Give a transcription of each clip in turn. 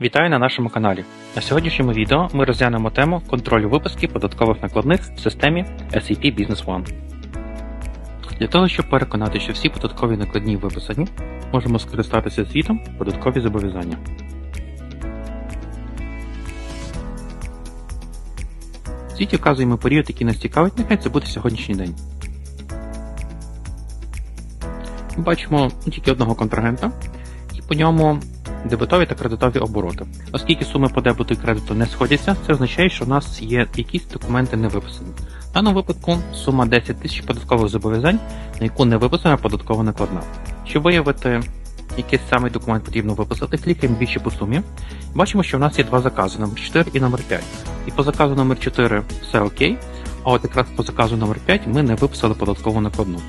Вітаю на нашому каналі. На сьогоднішньому відео ми розглянемо тему контролю виписки податкових накладних в системі SAP Business One. Для того, щоб переконати, що всі податкові накладні виписані, можемо скористатися звітом податкові зобов'язання. В звіті вказуємо період, який нас цікавить, нехай це буде сьогоднішній день. Ми бачимо тільки одного контрагента, і по ньому дебетові та кредитові обороти. Оскільки суми по дебету і кредиту не сходяться, це означає, що у нас є якісь документи не виписані. В даному випадку сума 10 тисяч податкових зобов'язань, на яку не виписана податкова накладна. Щоб виявити, який саме документ потрібно виписати, клікаємо двічі по сумі. Бачимо, що в нас є два закази номер 4 і номер 5. І по заказу номер 4 все окей, а от якраз по заказу номер 5 ми не виписали податкову накладну.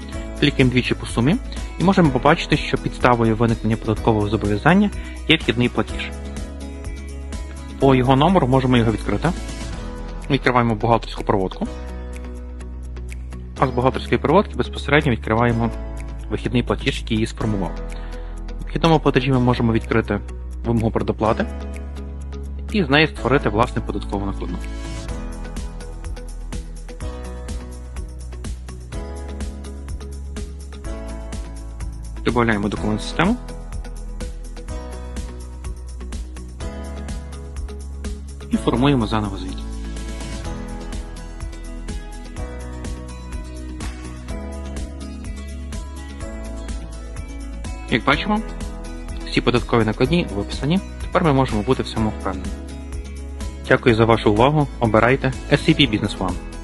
Клікаємо двічі по сумі і можемо побачити, що підставою виникнення податкового зобов'язання є вхідний платіж. По його номеру можемо його відкрити. Відкриваємо бухгалтерську проводку. А з бухгалтерської проводки безпосередньо відкриваємо вихідний платіж, який її сформував. В вхідному платежі ми можемо відкрити вимогу предоплати і з неї створити власне податкову накладну. Додаємо документ систему. І формуємо заново звіт. Як бачимо, всі податкові накладні виписані. Тепер ми можемо бути в цьому впевнені. Дякую за вашу увагу. Обирайте SCP Business One.